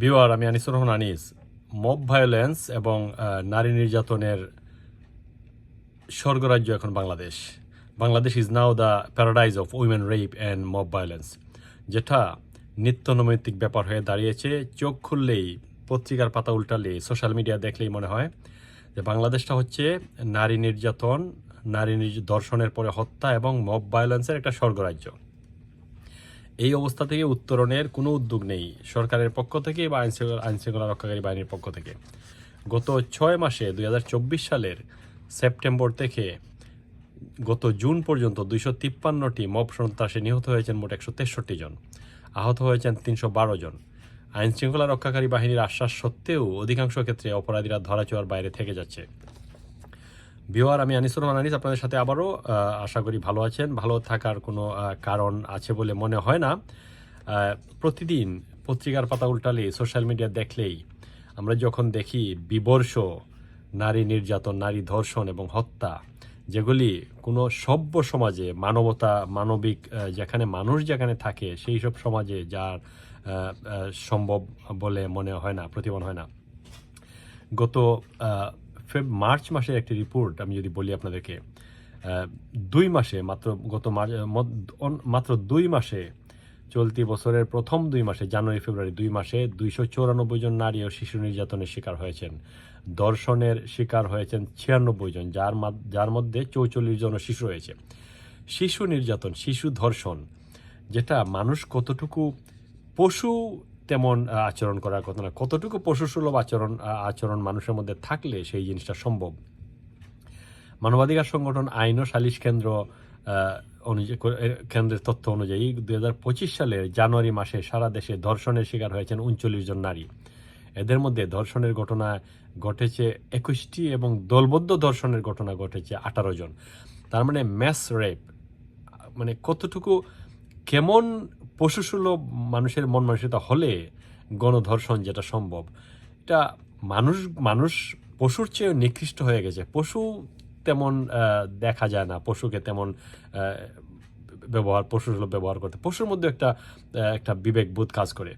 Beware আমি Anisur Rahman Anis, mob violence এবং নারী নির্যাতনের স্বর্গরাজ্য এখন Bangladesh. Bangladesh is now the paradise of women rape and mob violence যেটা নিত্য নৈমিত্তিক ব্যাপার হয়ে দাঁড়িয়েছে, চোখ খুললেই পত্রিকার পাতা উল্টালে সোশ্যাল মিডিয়া দেখলেই মনে হয় যে বাংলাদেশটা হচ্ছে নারী নির্যাতন, নারী ধর্ষণের পরে হত্যা এবং মব ভায়োলেন্সের একটা স্বর্গরাজ্য। এই অবস্থা থেকে উত্তরণের কোনো উদ্যোগ নেই সরকারের পক্ষ থেকে বা আইনশৃঙ্খলা আইনশৃঙ্খলা রক্ষাকারী বাহিনীর পক্ষ থেকে। গত ছয় মাসে দু হাজার চব্বিশ সালের সেপ্টেম্বর থেকে গত জুন পর্যন্ত দুইশো তিপ্পান্নটি মব সন্ত্রাসে নিহত হয়েছেন মোট একশো তেষট্টি জন। আহত হয়েছেন তিনশো বারো জন। আইনশৃঙ্খলা রক্ষাকারী বাহিনীর আশ্বাস সত্ত্বেও অধিকাংশ ক্ষেত্রে অপরাধীরা ধরাছোঁয়ার বাইরে থেকে যাচ্ছে। বিওয়ার আমি আনিসুর রহমান আনিস, আপনাদের সাথে আবারও আশা করি ভালো আছেন। ভালো থাকার কোনো কারণ আছে বলে মনে হয় না। প্রতিদিন পত্রিকার পাতা উল্টালে, সোশ্যাল মিডিয়া দেখলেই আমরা যখন দেখি বিবর্ষ, নারী নির্যাতন, নারী ধর্ষণ এবং হত্যা, যেগুলি কোনো সভ্য সমাজে মানবতা, মানবিক যেখানে মানুষ যেখানে থাকে, সেই সব সমাজে যার সম্ভব বলে মনে হয় না প্রতিমন হয় না। গত মার্চ মাসের একটি রিপোর্ট আমি যদি বলি আপনাদেরকে দুই মাসে মাত্র গত মাত্র দুই মাসে চলতি বছরের প্রথম দুই মাসে, জানুয়ারি, ফেব্রুয়ারি দুই মাসে দুইশো চৌরানব্বই জন নারী ও শিশু নির্যাতনের শিকার হয়েছেন। দর্শনের শিকার হয়েছেন ছিয়ানব্বই জন, যার যার মধ্যে চৌচল্লিশ জন শিশু রয়েছে। শিশু নির্যাতন, শিশু ধর্ষণ, যেটা মানুষ কতটুকু পশু তেমন আচরণ করার কথা না। কতটুকু পশু সুলভ আচরণ আচরণ মানুষের মধ্যে থাকলে সেই জিনিসটা সম্ভব? মানবাধিকার সংগঠন, আইন ও সালিশ কেন্দ্র অনুযায়ী কেন্দ্রের তথ্য অনুযায়ী দুই হাজার পঁচিশ সালের জানুয়ারি মাসে সারা দেশে ধর্ষণের শিকার হয়েছেন উনচল্লিশ জন নারী। এদের মধ্যে ধর্ষণের ঘটনা ঘটেছে একুশটি এবং দলবদ্ধ ধর্ষণের ঘটনা ঘটেছে আঠারো জন। তার মানে ম্যাস রেপ মানে কতটুকু কেমন পশুসুলভ মানুষের মন মানসিকতা হলে গণধর্ষণ যেটা সম্ভব, এটা মানুষ মানুষ পশুর চেয়ে নিকৃষ্ট হয়ে গেছে। পশু তেমন দেখা যায় না। পশুকে তেমন ব্যবহার, পশুসুলভ ব্যবহার করতে। পশুর মধ্যে একটা একটা বিবেকবোধ কাজ করে।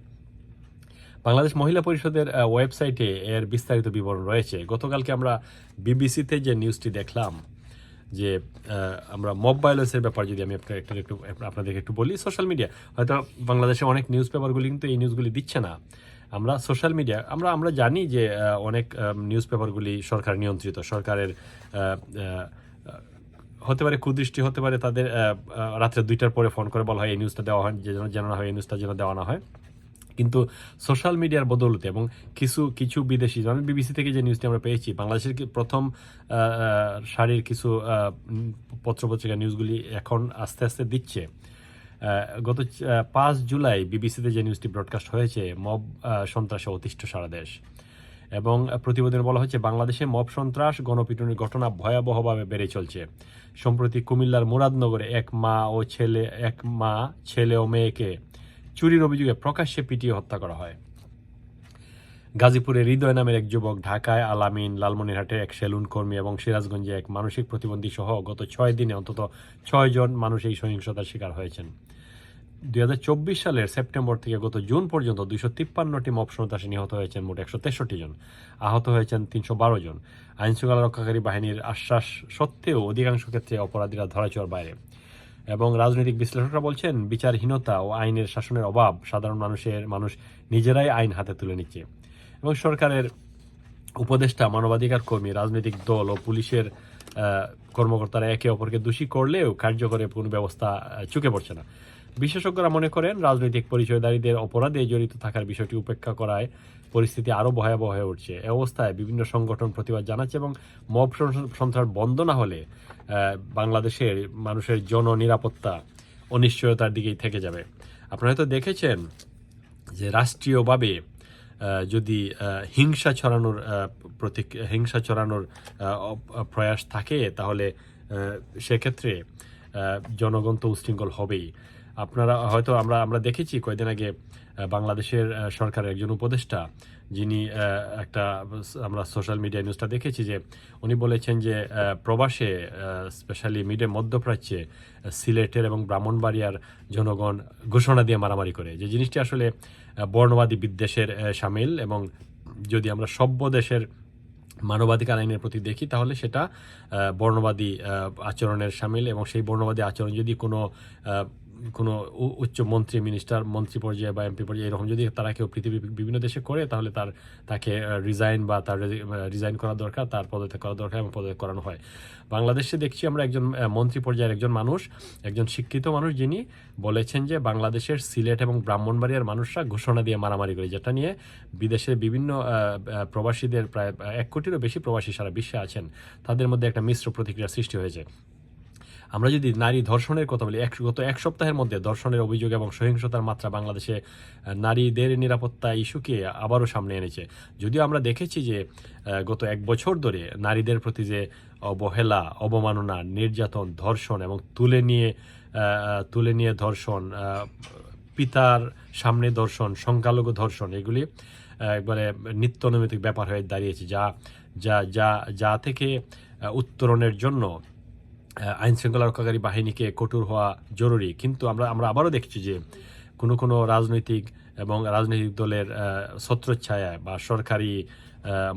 বাংলাদেশ মহিলা পরিষদের ওয়েবসাইটে এর বিস্তারিত বিবরণ রয়েছে। গতকালকে আমরা বিবিসিতে যে নিউজটি দেখলাম যে আমরা মব ভায়োলেন্সের ব্যাপার যদি আমি আপনার একটু একটু, আপনাদেরকে একটু বলি সোশ্যাল মিডিয়া হয়তো বাংলাদেশে অনেক নিউজ পেপারগুলি কিন্তু এই নিউজগুলি দিচ্ছে না। আমরা সোশ্যাল মিডিয়া আমরা আমরা জানি যে অনেক নিউজ পেপারগুলি সরকার নিয়ন্ত্রিত, সরকারের হতে পারে কুদৃষ্টি, হতে পারে তাদের রাত্রে দুইটার পরে ফোন করে বলা হয়, এই নিউজটা দেওয়া হয় যেন যেন না হয়, এই নিউজটা যেন দেওয়া না হয়। কিন্তু সোশ্যাল মিডিয়ার বদৌলতে এবং কিছু কিছু বিদেশি, যেমন বিবিসি থেকে যে নিউজটি আমরা পেয়েছি, বাংলাদেশের প্রথম সারির কিছু পত্রপত্রিকা নিউজগুলি এখন আস্তে আস্তে দিচ্ছে। গত পাঁচ জুলাই বিবিসিতে যে নিউজটি ব্রডকাস্ট হয়েছে, মব সন্ত্রাসে অতিষ্ঠ সারা দেশ। এবং প্রতিবেদনে বলা হচ্ছে বাংলাদেশে মব সন্ত্রাস, গণপিটুনির ঘটনা ভয়াবহভাবে বেড়ে চলছে। সম্প্রতি কুমিল্লার মুরাদনগরে এক মা ও ছেলে, এক মা, ছেলে ও মেয়েকে চুরির অভিযোগে প্রকাশ্যে পিটিয়ে হত্যা করা হয়। গাজীপুরে হৃদয় নামের এক যুবক ঢাকায় আলামিন লালমনিরহাটে এক সেলুন কর্মী এবং সিরাজগঞ্জে এক মানসিক প্রতিবন্ধী সহ গত ছয় দিনে অন্তত ছয় জন মানুষ এই সহিংসতার শিকার হয়েছেন। দুই হাজার চব্বিশ সালের সেপ্টেম্বর থেকে গত জুন পর্যন্ত দুইশো তিপ্পান্নটি মব সন্ত্রাসী নিহত হয়েছেন মোট একশো তেষট্টি জন। আহত হয়েছেন তিনশো বারো জন। আইনশৃঙ্খলা রক্ষাকারী বাহিনীর আশ্বাস সত্ত্বেও অধিকাংশ ক্ষেত্রে অপরাধীরা ধরাছোঁয়ার বাইরে। এবং রাজনৈতিক বিশ্লেষকরা বলছেন, বিচারহীনতা ও আইনের শাসনের অভাব সাধারণ মানুষের, মানুষ নিজেরাই আইন হাতে তুলে নিচ্ছে। এবং সরকারের উপদেষ্টা, মানবাধিকার কর্মী, রাজনৈতিক দল ও পুলিশের কর্মকর্তারা একে অপরকে দোষী করলেও কার্যকরে কোনো ব্যবস্থা চুকে পড়ছে না। বিশেষজ্ঞরা মনে করেন, রাজনৈতিক পরিচয়ধারীদের অপরাধে জড়িত থাকার বিষয়টি উপেক্ষা করায় পরিস্থিতি আরও ভয়াবহ হয়ে উঠছে। এ অবস্থায় বিভিন্ন সংগঠন প্রতিবাদ জানাচ্ছে এবং মব সন- সন্ত্রাস বন্ধ না হলে বাংলাদেশের মানুষের জন নিরাপত্তা অনিশ্চয়তার দিকেই থেকে যাবে। আপনারা হয়তো দেখেছেন যে রাষ্ট্রীয়ভাবে যদি হিংসা ছড়ানোর প্রতীক, হিংসা ছড়ানোর প্রয়াস থাকে, তাহলে সেক্ষেত্রে জনগণ তো উশৃঙ্খল হবেই। আপনারা হয়তো আমরা আমরা দেখেছি কয়েকদিন আগে বাংলাদেশের সরকারের একজন উপদেষ্টা, যিনি একটা, আমরা সোশ্যাল মিডিয়া নিউজটা দেখেছি যে, উনি বলেছেন যে প্রবাসে স্পেশালি মিডে, মধ্যপ্রাচ্যে, সিলেটের এবং ব্রাহ্মণবাড়িয়ার জনগণ ঘোষণা দিয়ে মারামারি করে। যে জিনিসটি আসলে বর্ণবাদী বিদ্বেষের সামিল এবং যদি আমরা সভ্য দেশের মানবাধিকার আইনের প্রতি দেখি, তাহলে সেটা বর্ণবাদী আচরণের সামিল এবং সেই বর্ণবাদী আচরণ যদি কোনো কোনো উচ্চ মন্ত্রী মিনিস্টার মন্ত্রী পর্যায়ে বা এমপি পর্যায়ে এরকম যদি তারা কেউ পৃথিবীর বিভিন্ন দেশে করে, তাহলে তার, তাকে রিজাইন বা তার রিজাইন করা দরকার, তার পদত্যাগ করা দরকার এবং পদত্যাগ করানো হয়। বাংলাদেশে দেখছি আমরা একজন মন্ত্রী পর্যায়ের একজন মানুষ, একজন শিক্ষিত মানুষ যিনি বলেছেন যে বাংলাদেশের সিলেট এবং ব্রাহ্মণবাড়িয়ার মানুষরা ঘোষণা দিয়ে মারামারি করে, যেটা নিয়ে বিদেশের বিভিন্ন প্রবাসীদের প্রায় এক কোটিরও বেশি প্রবাসী সারা বিশ্বে আছেন। তাদের মধ্যে একটা মিশ্র প্রতিক্রিয়া সৃষ্টি হয়েছে। আমরা যদি নারী ধর্ষণের কথা বলি, এক গত এক সপ্তাহের মধ্যে ধর্ষণের অভিযোগ এবং সহিংসতার মাত্রা বাংলাদেশে নারীদের নিরাপত্তা ইস্যুকে আবারও সামনে এনেছে। যদিও আমরা দেখেছি যে গত এক বছর ধরে নারীদের প্রতি যে অবহেলা, অবমাননা, নির্যাতন, ধর্ষণ এবং তুলে নিয়ে তুলে নিয়ে ধর্ষণ পিতার সামনে ধর্ষণ, সংখ্যালঘু ধর্ষণ, এগুলি একবারে নিত্য নৈমিত্তিক ব্যাপার হয়ে দাঁড়িয়েছে, যা যা যা যা থেকে উত্তরণের জন্য আইন শৃঙ্খলা রক্ষাকারী বাহিনীকে কঠোর হওয়া জরুরি। কিন্তু আমরা আমরা আবারও দেখছি যে কোনো কোনো রাজনৈতিক এবং রাজনৈতিক দলের ছত্রচ্ছায়া বা সরকারি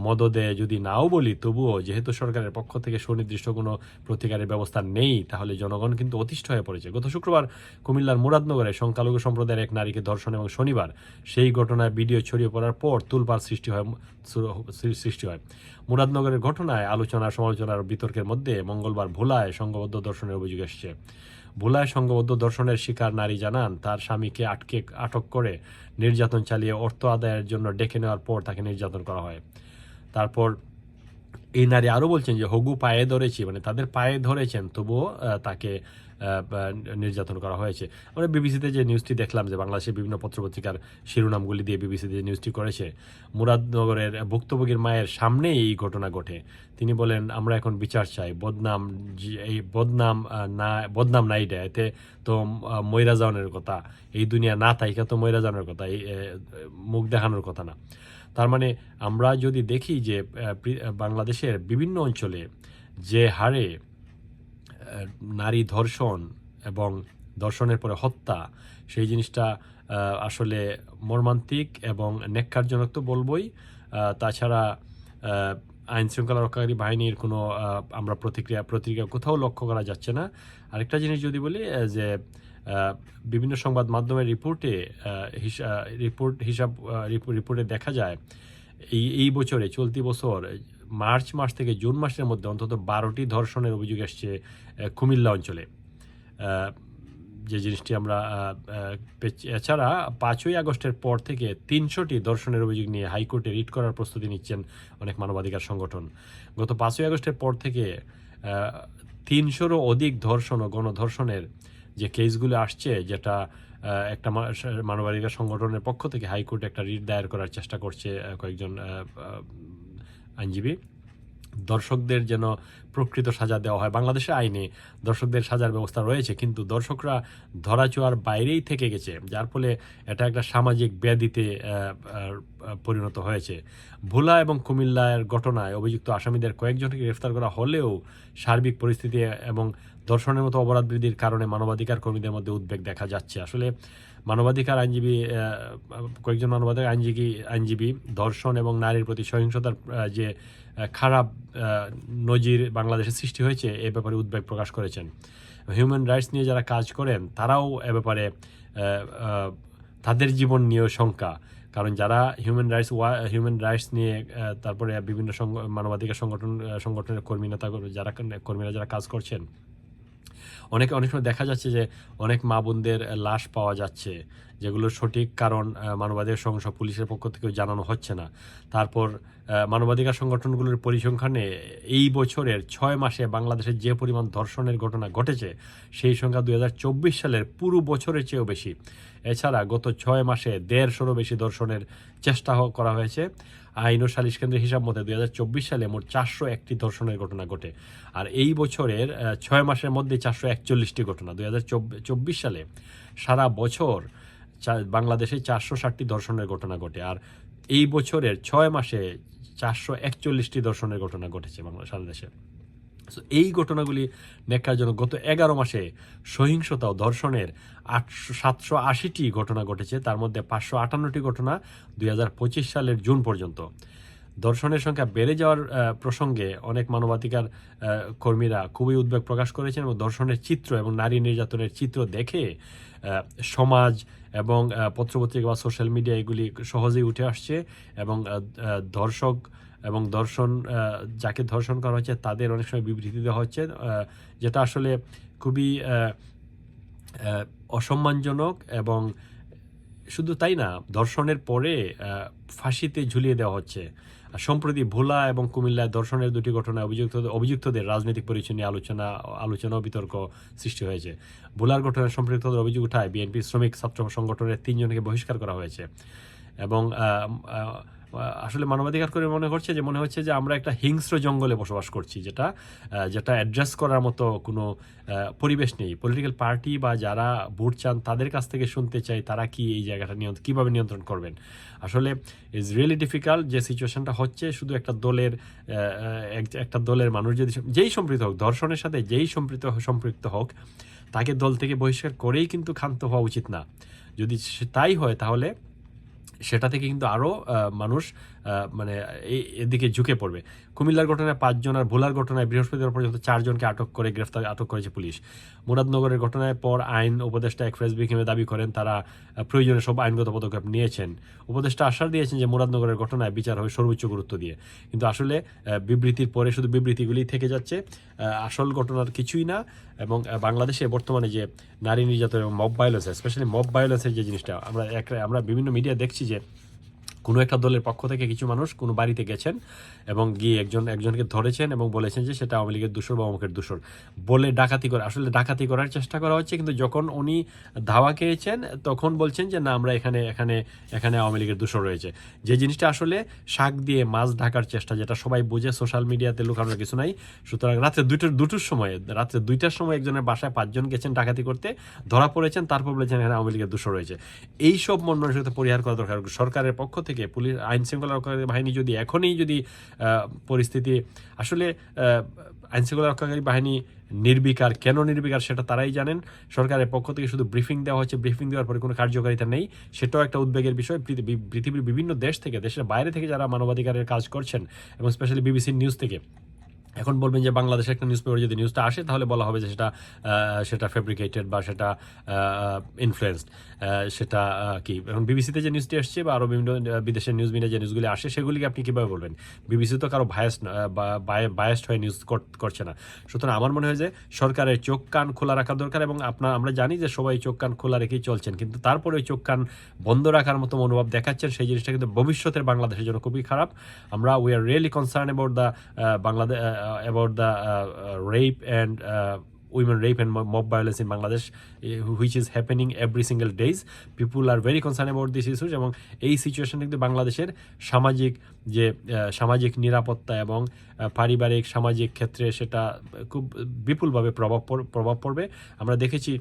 মদদে যদি নাও বলি, তবুও যেহেতু সরকারের পক্ষ থেকে সুনির্দিষ্ট কোনো প্রতিকারের ব্যবস্থা নেই, তাহলে জনগণ কিন্তু অতিষ্ঠ হয়ে পড়েছে। গত শুক্রবার কুমিল্লার মুরাদনগরে সংখ্যালঘু সম্প্রদায়ের এক নারীকে ধর্ষণ এবং শনিবার সেই ঘটনায় ভিডিও ছড়িয়ে পড়ার পর তুলপার সৃষ্টি হয় সৃষ্টি হয়। মুরাদনগরের ঘটনায় আলোচনা সমালোচনার বিতর্কের মধ্যে মঙ্গলবার ভোলায় সংঘবদ্ধ দর্শনের অভিযোগ এসেছে। ভোলায় সংঘবদ্ধ দর্শনের শিকার নারী জানান, তার স্বামীকে আটকে, আটক করে নির্যাতন চালিয়ে অর্থ আদায়ের জন্য ডেকে নেওয়ার পর তাকে নির্যাতন করা হয়। তারপর এই নারী আরও বলছেন যে, হগু পায়ে ধরেছি। মানে তাদের পায়ে ধরেছেন, তবুও তাকে নির্যাতন করা হয়েছে। আমরা বিবিসিতে যে নিউজটি দেখলাম যে বাংলাদেশের বিভিন্ন পত্রপত্রিকার শিরোনামগুলি দিয়ে বিবিসিতে যে নিউজটি করেছে, মুরাদনগরের ভুক্তভোগীর মায়ের সামনেই এই ঘটনা ঘটে। তিনি বলেন, আমরা এখন বিচার চাই। বদনাম এই বদনাম না, বদনাম নাই দেয় এতে তো ময়রা কথা। এই দুনিয়া না তাইকা তো ময়রা কথা। এই মুখ দেখানোর কথা না। তার মানে আমরা যদি দেখি যে বাংলাদেশের বিভিন্ন অঞ্চলে যে হারে নারী ধর্ষণ এবং ধর্ষণের পরে হত্যা, সেই জিনিসটা আসলে মর্মান্তিক এবং নেককারজনক তো বলবই। তাছাড়া আইন শৃঙ্খলা রক্ষাকারী বাহিনীর কোনো আমরা প্রতিক্রিয়া প্রতিক্রিয়া কোথাও লক্ষ্য করা যাচ্ছে না। আরেকটা জিনিস যদি বলি যে বিভিন্ন সংবাদ মাধ্যমের রিপোর্টে রিপোর্ট হিসাব রিপোর্টে দেখা যায়, এই এই বছরে, চলতি বছর মার্চ মাস থেকে জুন মাসের মধ্যে অন্তত বারোটি ধর্ষণের অভিযোগ এসছে কুমিল্লা অঞ্চলে। যে জিনিসটি আমরা এছাড়া পাঁচই আগস্টের পর থেকে তিনশোটি ধর্ষণের অভিযোগ নিয়ে হাইকোর্টে রিট করার প্রস্তুতি নিচ্ছেন অনেক মানবাধিকার সংগঠন। গত পাঁচই আগস্টের পর থেকে তিনশোরও অধিক ধর্ষণ ও গণধর্ষণের যে কেসগুলো আসছে, যেটা একটা মানবাধিকার সংগঠনের পক্ষ থেকে হাইকোর্টে একটা রিট দায়ের করার চেষ্টা করছে কয়েকজন আইনজীবী। দর্শকদের যেন প্রকৃত সাজা দেওয়া হয়। বাংলাদেশের আইনে দর্শকদের সাজার ব্যবস্থা রয়েছে, কিন্তু দর্শকরা ধরাছোঁয়ার বাইরেই থেকে গেছে, যার ফলে এটা একটা সামাজিক ব্যাধিতে পরিণত হয়েছে। ভোলা এবং কুমিল্লার ঘটনায় অভিযুক্ত আসামিদের কয়েকজনকে গ্রেফতার করা হলেও সার্বিক পরিস্থিতি এবং দর্শনের মতো অপরাধ বৃদ্ধির কারণে মানবাধিকার কর্মীদের মধ্যে উদ্বেগ দেখা যাচ্ছে। আসলে মানবাধিকার আইনজীবী কয়েকজন মানবাধিকার আইনজীবী আইনজীবী ধর্ষণ এবং নারীর প্রতি সহিংসতার যে খারাপ নজির বাংলাদেশে সৃষ্টি হয়েছে, এ ব্যাপারে উদ্বেগ প্রকাশ করেছেন। হিউম্যান রাইটস নিয়ে যারা কাজ করেন, তারাও এ ব্যাপারে তাদের জীবন নিয়েও শঙ্কা। কারণ যারা হিউম্যান রাইটস ওয়া হিউম্যান রাইটস নিয়ে তারপরে বিভিন্ন মানবাধিকার সংগঠন সংগঠনের কর্মী নেতা, যারা, কর্মীরা যারা কাজ করছেন অনেক অনেক সময় দেখা যাচ্ছে যে অনেক মা বোনদের লাশ পাওয়া যাচ্ছে, যেগুলোর সঠিক কারণ মানবাধিকার সংস্থা পুলিশের পক্ষ থেকেও জানানো হচ্ছে না। তারপর মানবাধিকার সংগঠনগুলোর পরিসংখ্যানে এই বছরের ছয় মাসে বাংলাদেশে যে পরিমাণ ধর্ষণের ঘটনা ঘটেছে, সেই সংখ্যা দু হাজার চব্বিশ সালের পুরো বছরের চেয়েও বেশি। এছাড়া গত ছয় মাসে দেড়শোরও বেশি ধর্ষণের চেষ্টা করা হয়েছে। আইন ও সালিশ কেন্দ্রের হিসাব মতে দুই সালে মোট চারশো একটি ধর্ষণের ঘটনা ঘটে। আর এই বছরের ছয় মাসের মধ্যে চারশো একচল্লিশটি ঘটনা। দুই সালে সারা বছর বাংলাদেশে চারশো ষাটটি ধর্ষণের ঘটনা ঘটে। আর এই বছরের ছয় মাসে চারশো একচল্লিশটি ধর্ষণের ঘটনা ঘটেছে বাংলা, সারা দেশে। এই ঘটনাগুলি ন্যাক্কারজনক গত এগারো মাসে সহিংসতা ও ধর্ষণের আটশো, সাতশো আশিটি ঘটনা ঘটেছে। তার মধ্যে পাঁচশো আটান্নটি ঘটনা দুই হাজার পঁচিশ সালের জুন পর্যন্ত। ধর্ষণের সংখ্যা বেড়ে যাওয়ার প্রসঙ্গে অনেক মানবাধিকার কর্মীরা খুবই উদ্বেগ প্রকাশ করেছেন এবং ধর্ষণের চিত্র এবং নারী নির্যাতনের চিত্র দেখে সমাজ এবং পত্রপত্রিকা বা সোশ্যাল মিডিয়া এগুলি সহজেই উঠে আসছে এবং ধর্ষক এবং ধর্ষণ যাকে ধর্ষণ করা হচ্ছে, তাদের অনেক সময় বিবৃতি দেওয়া হচ্ছে যেটা আসলে খুবই অসম্মানজনক এবং শুধু তাই না ধর্ষণের পরে ফাঁসিতে ঝুলিয়ে দেওয়া হচ্ছে। সম্প্রতি ভোলা এবং কুমিল্লায় ধর্ষণের দুটি ঘটনায় অভিযুক্ত, অভিযুক্তদের রাজনৈতিক পরিচয় নিয়ে আলোচনা আলোচনা ও বিতর্ক সৃষ্টি হয়েছে। ভোলার ঘটনায় সম্পৃক্তদের অভিযোগ উঠায়, বিএনপি শ্রমিক ছাত্র সংগঠনের তিনজনকে বহিষ্কার করা হয়েছে এবং আসলে মানবাধিকার করে মনে করছে যে, মনে হচ্ছে যে আমরা একটা হিংস্র জঙ্গলে বসবাস করছি, যেটা যেটা অ্যাড্রেস করার মতো কোনো পরিবেশ নেই। পলিটিক্যাল পার্টি বা যারা ভোট চান, তাদের কাছ থেকে শুনতে চাই তারা কি এই জায়গাটা নিয়ন্ত্রণ, কীভাবে নিয়ন্ত্রণ করবেন। আসলে ইজ রিয়েলি ডিফিকাল্ট যে সিচুয়েশনটা হচ্ছে, শুধু একটা দলের এক- একটা দলের মানুষ যদি যেই সম্পৃক্ত হোক, ধর্ষণের সাথে যেই সম্পৃক্ত সম্পৃক্ত হোক, তাকে দল থেকে বহিষ্কার করেই কিন্তু ক্ষান্ত হওয়া উচিত না। যদি তাই হয় তাহলে সেটা থেকে কিন্তু আরও মানুষ মানে এদিকে ঝুঁকে পড়বে। কুমিল্লার ঘটনায় পাঁচজন আর ভোলার ঘটনায় বৃহস্পতিবার পর্যন্ত চারজনকে আটক করে গ্রেফতার, আটক করেছে পুলিশ। মুরাদনগরের ঘটনায় পর আইন উপদেষ্টা এক্সপ্রেস বিকিমে দাবি করেন, তারা প্রয়োজনে সব আইনগত পদক্ষেপ নিয়েছেন। উপদেষ্টা আশ্বাস দিয়েছেন যে মুরাদনগরের ঘটনায় বিচার হবে সর্বোচ্চ গুরুত্ব দিয়ে। কিন্তু আসলে বিবৃতির পরে শুধু বিবৃতিগুলি থেকে যাচ্ছে। আসল ঘটনার কিছুই না এবং বাংলাদেশে বর্তমানে যে নারী নির্যাতন এবং মব ভায়োলেন্স স্পেশালি মব ভায়োলেন্সের যে জিনিসটা, আমরা এক আমরা বিভিন্ন মিডিয়া দেখছি যে কোনো একটা দলের পক্ষ থেকে কিছু মানুষ কোনো বাড়িতে গেছেন এবং গিয়ে একজন, একজনকে ধরেছেন এবং বলেছেন যে সেটা আওয়ামী লীগের দূষর বা অমুকের দূষর বলে ডাকাতি করে, আসলে ডাকাতি করার চেষ্টা করা হচ্ছে কিন্তু যখন উনি ধাওয়া খেয়েছেন তখন বলছেন যে না, আমরা এখানে এখানে এখানে আওয়ামী লীগের দূষর রয়েছে। যে জিনিসটা আসলে শাক দিয়ে মাছ ঢাকার চেষ্টা যেটা সবাই বুঝে, সোশ্যাল মিডিয়াতে লুকানোর কিছু নাই। সুতরাং রাত্রে দুটোর দুটোর সময় রাত্রে দুইটার সময় একজনের বাসায় পাঁচজন গেছেন ডাকাতি করতে, ধরা পড়েছেন, তারপর বলেছেন এখানে আওয়ামী লীগের দূষর রয়েছে। এই সব মন মানসিকতা পরিহার করা দরকার সরকারের পক্ষ থেকে পুলিশ, আইন শৃঙ্খলা রক্ষাকারী বাহিনী যদি এখনই যদি পরিস্থিতি, আসলে আইন শৃঙ্খলা রক্ষাকারী বাহিনী নির্বিকার, কেন নির্বিকার সেটা তারাই জানেন। সরকারের পক্ষ থেকে শুধু ব্রিফিং দেওয়া হচ্ছে ব্রিফিং দেওয়ার পরে কোনো কার্যকারিতা নেই। সেটাও একটা উদ্বেগের বিষয়। পৃথিবী- পৃথিবীর বিভিন্ন দেশ থেকে, দেশের বাইরে থেকে যারা মানবাধিকারের কাজ করছেন, এবং স্পেশালি বিবিসি নিউজ থেকে এখন বলবেন যে বাংলাদেশে একটা নিউজ পেপার যদি নিউজটা আসে, তাহলে বলা হবে যে সেটা সেটা ফেব্রিকেটেড বা সেটা ইনফ্লুয়েন্সড সেটা কি? এখন বিবিসিতে যে নিউজটি আসছে বা আরও বিভিন্ন বিদেশের নিউজ মিডিয়া যে নিউজগুলি আসে, সেগুলিকে আপনি কীভাবে বলবেন? বিবিসি তো কারও ভায়াস বায়াসড হয়ে নিউজ করছে না। সুতরাং আমার মনে হয় যে সরকারের চোখ কান খোলা রাখা দরকার এবং আপনার আমরা জানি যে সবাই চোখ কান খোলা রেখেই চলছেন, কিন্তু তারপরে ওই চোখ কান বন্ধ রাখার মতো মনোভাব দেখাচ্ছেন, সেই জিনিসটা কিন্তু ভবিষ্যতের বাংলাদেশের জন্য খুবই খারাপ। আমরা we are really concern about the Bangladesh about the rape and women rape and mob violence in Bangladesh, eh, which is happening every single days. People are very concerned about this issues এবং এই situation কিন্তু বাংলাদেশের সামাজিক যে সামাজিক নিরাপত্তা এবং পারিবারিক সামাজিক ক্ষেত্রে সেটা খুব বিপুলভাবে প্রভাব প্রভাব পড়বে আমরা দেখেছি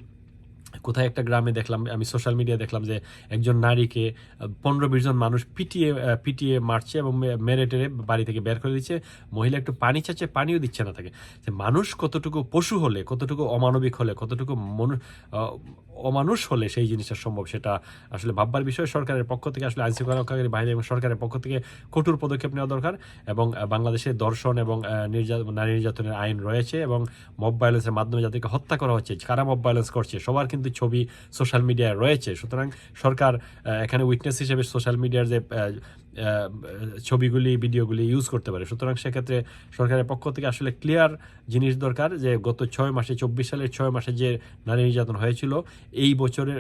কোথায় একটা গ্রামে দেখলাম, আমি সোশ্যাল মিডিয়া দেখলাম যে একজন নারীকে পনেরো বিশ জন মানুষ পিটিয়ে পিটিয়ে মারছে এবং মেরে টেরে বাড়ি থেকে বের করে দিচ্ছে। মহিলা একটু পানি চাচ্ছে, পানিও দিচ্ছে না তাকে। যে মানুষ কতটুকু পশু হলে, কতটুকু অমানবিক হলে, কতটুকু মনু- অমানুষ হলে সেই জিনিসটা সম্ভব সেটা আসলে ভাববার বিষয়। সরকারের পক্ষ থেকে আসলে আইনশৃঙ্খলা রক্ষাকারী বাহিনী এবং সরকারের পক্ষ থেকে কঠোর পদক্ষেপ নেওয়া দরকার এবং বাংলাদেশে দর্শন এবং নির্যাতন নারী নির্যাতনের আইন রয়েছে এবং মব ভায়োলেন্সের মাধ্যমে যাদেরকে হত্যা করা হচ্ছে কারা মব ভায়োলেন্স করছে, সবার কিন্তু ছবি সোশ্যাল মিডিয়ায় রয়েছে। সুতরাং সরকার এখানে উইটনেস হিসেবে সোশ্যাল মিডিয়ার যে ছবিগুলি, ভিডিওগুলি ইউজ করতে পারে। সুতরাং সেক্ষেত্রে সরকারের পক্ষ থেকে আসলে ক্লিয়ার জিনিস দরকার যে, গত ছয় মাসে, চব্বিশ সালের ছয় মাসে যে নারী নির্যাতন হয়েছিল, এই বছরের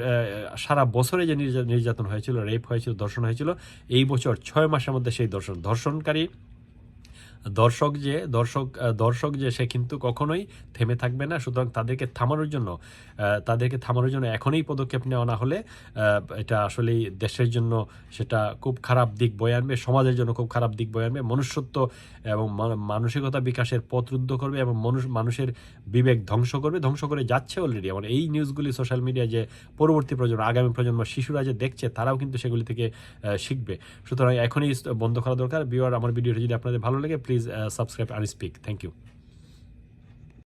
সারা বছরে যে নির্যা- নির্যাতন হয়েছিল রেপ হয়েছিল, ধর্ষণ হয়েছিল, এই বছর ছয় মাসের মধ্যে সেই ধর্ষণ ধর্ষণকারী দর্শক যে, দর্শক দর্শক যে, সে কিন্তু কখনোই থেমে থাকবে না। সুতরাং তাদেরকে থামানোর জন্য তাদেরকে থামানোর জন্য এখনই পদক্ষেপ নেওয়া না হলে এটা আসলেই দেশের জন্য সেটা খুব খারাপ দিক বয়ে আনবে, সমাজের জন্য খুব খারাপ দিক বয়ে আনবে। মনুষ্যত্ব এবং মানসিকতা বিকাশের পথ রুদ্ধ করবে এবং মানুষ, মানুষের বিবেক ধ্বংস করবে। ধ্বংস করে যাচ্ছে অলরেডি আমার এই নিউজগুলি সোশ্যাল মিডিয়া যে পরবর্তী প্রজন্ম, আগামী প্রজন্ম শিশুরা যে দেখছে, তারাও কিন্তু সেগুলি থেকে শিখবে। সুতরাং এখনই বন্ধ করা দরকার। বিওয়ার আমার ভিডিওটি যদি আপনাদের ভালো লাগে please please uh, subscribe and speak. Thank you.